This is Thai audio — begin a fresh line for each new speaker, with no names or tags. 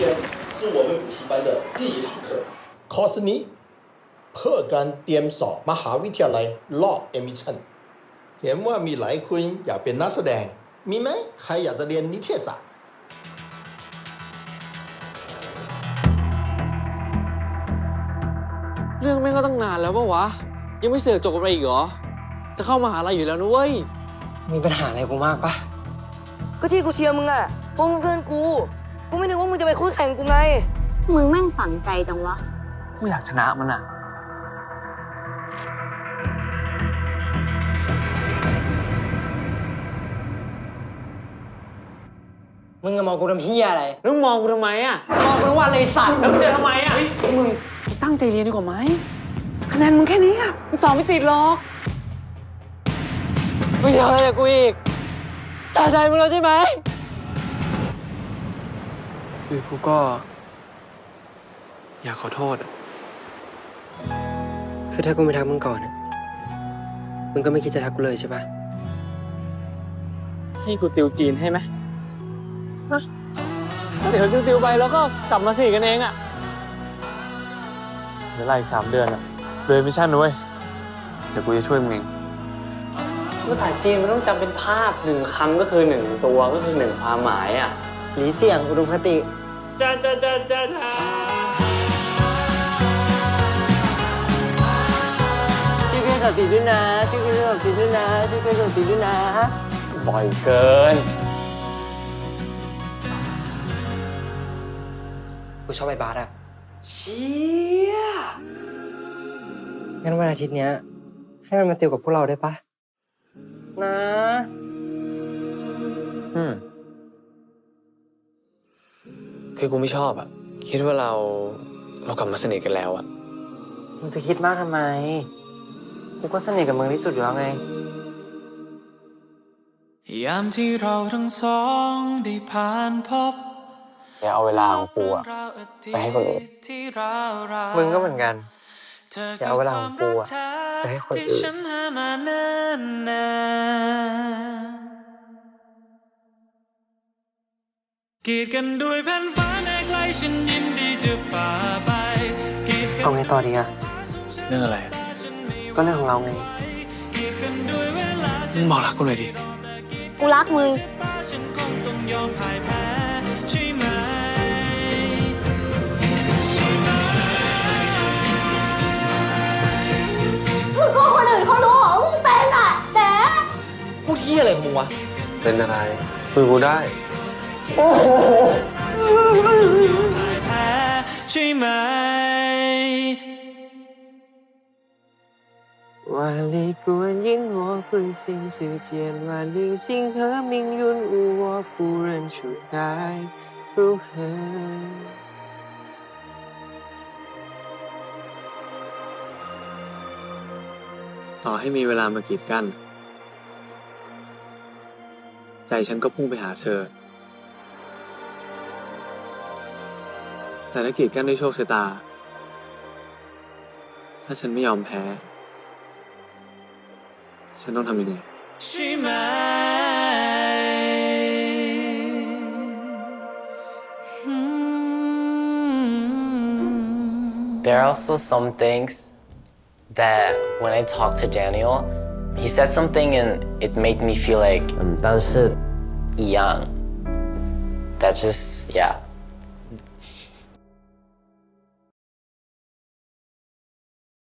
天是我们补习班的第一堂课。คอร์สนี้เพื่อการเตรียมสอบมหาวิทยาลัยรอบเอมิชันเห็นว่ามีหลายคนอยากเป็นนักแสดง มีไหมใครอยากจะเรียนนิเทศศาสตร์
เรื่องแม่งก็ตั้งนานแล้วปะวะ ยังไม่เสือกจบกันไปอีกเหรอ จะเข้ามหาลัยอยู่แล้วนะเว้ย
มีปัญหาอะไรกูมากปะ
ก็ที่กูเชียร์มึงอะเพราะมึงเพื่อนกู กูไม่นึกว่ามึงจะไปคู่แข่งกูไง
มึงแม่งฝังใจจังวะ
กูอยากชนะมันอะ
มึงจะมองกูทำเฮียอะไร
แล้วมึงมองกูทำไมอะ
มองกูทั้งวันเลยสัตว์
แล้วมึงจะทำไมอะมึงตั้งใจเรียนดีกว่าไหม คะแนนมึงแค่นี้อะมึงสอบไม่ติดหรอก
มึงจะเอาอะไรจากกูอีกสะใจมึงแล้วใช่ไหม
คือกูก็ อยากขอโทษอะ
คือถ้ากูไม่ทักมึงก่อนอะมึงก็ไม่คิดจะทักกูเลยใช่ปะ
ให้กูติวจีนให้ไหมฮะเดี๋ยวติวๆไปแล้วก็กลับมาสี่กันเองอะเดี๋ยวไล่อีกสามเดือนอะเลยมิชชั่นด้วยเดี๋ยวกูจะช่วยมึงเองภาษาจีนมันต้องจำเป็นภาพหนึ่งคำก็คือหนึ่งตัวก็คือหนึ่งความหมายอะ
หลีเสี่ยงอุดมคติ
จ้าจ้าจ้าจ้าจ้า
ชื่อเพื่อนสติด้วยนะชื่อเพื่อนสติด้วยนะชื่อเพื่อนสติด้วยนะ
บ่อยเกิน
กูชอบไอ้บาสอะ
เชี่ย
งั้นวันอาทิตย์เนี้ย ให้มันมาติวกับพวกเราได้ปะ นะ
อืม คือกูไม่ชอบอะคิดว่าเราเรากลับมาสนิทกันแล้วอะ
มึงจะคิดมากทำไม กูก็สนิทกับมึงที่สุดอยู่แล้วไง
ยามที่เราทั้งสองได้ผ่านพบ
อย่าเอาเวลาของกูอะไปให้คนอื่น
มึงก็เหมือนกัน อย่าเอาเวลาของกูอะไปให้คนอื่น
กีดกันด้วยแผ่นฟ้าแน่ไกลฉันยินดีจะฝ่าไปกีดกัน
เอาไงต่อดีอะ
เรื่องอะไร
ก็เรื่องของเราไง
กีดกันด้วยเวลา
มึงบอกรักกูหน่อยดิ
กูรักมึง
ฉันคงต้องยอมพ่ายแพ้ใช่ไหมใช่ไหม
มึงก็คนอื่นเขารู้เหรอมึงเป็นอะแหน
พูดเที่ยอะไรของมึงวะ
เป็นอะไรคุยกูได้
พ่ายแพ้ใช่ไหม
万里孤雁我归心似箭，万里星河命运无我不认出该如何。
ต่อให้มีเวลามากีดกัน ใจฉันก็พุ่งไปหาเธอ แต่ถ้ากีดกันด้วยโชคชะตา ถ้าฉันไม่ยอมแพ้ ฉันต้องทำยังไง
ใช่ไหม
There are also some things that when I talked to Daniel, he said something and it made me feel like
嗯，但是
young. That just, yeah.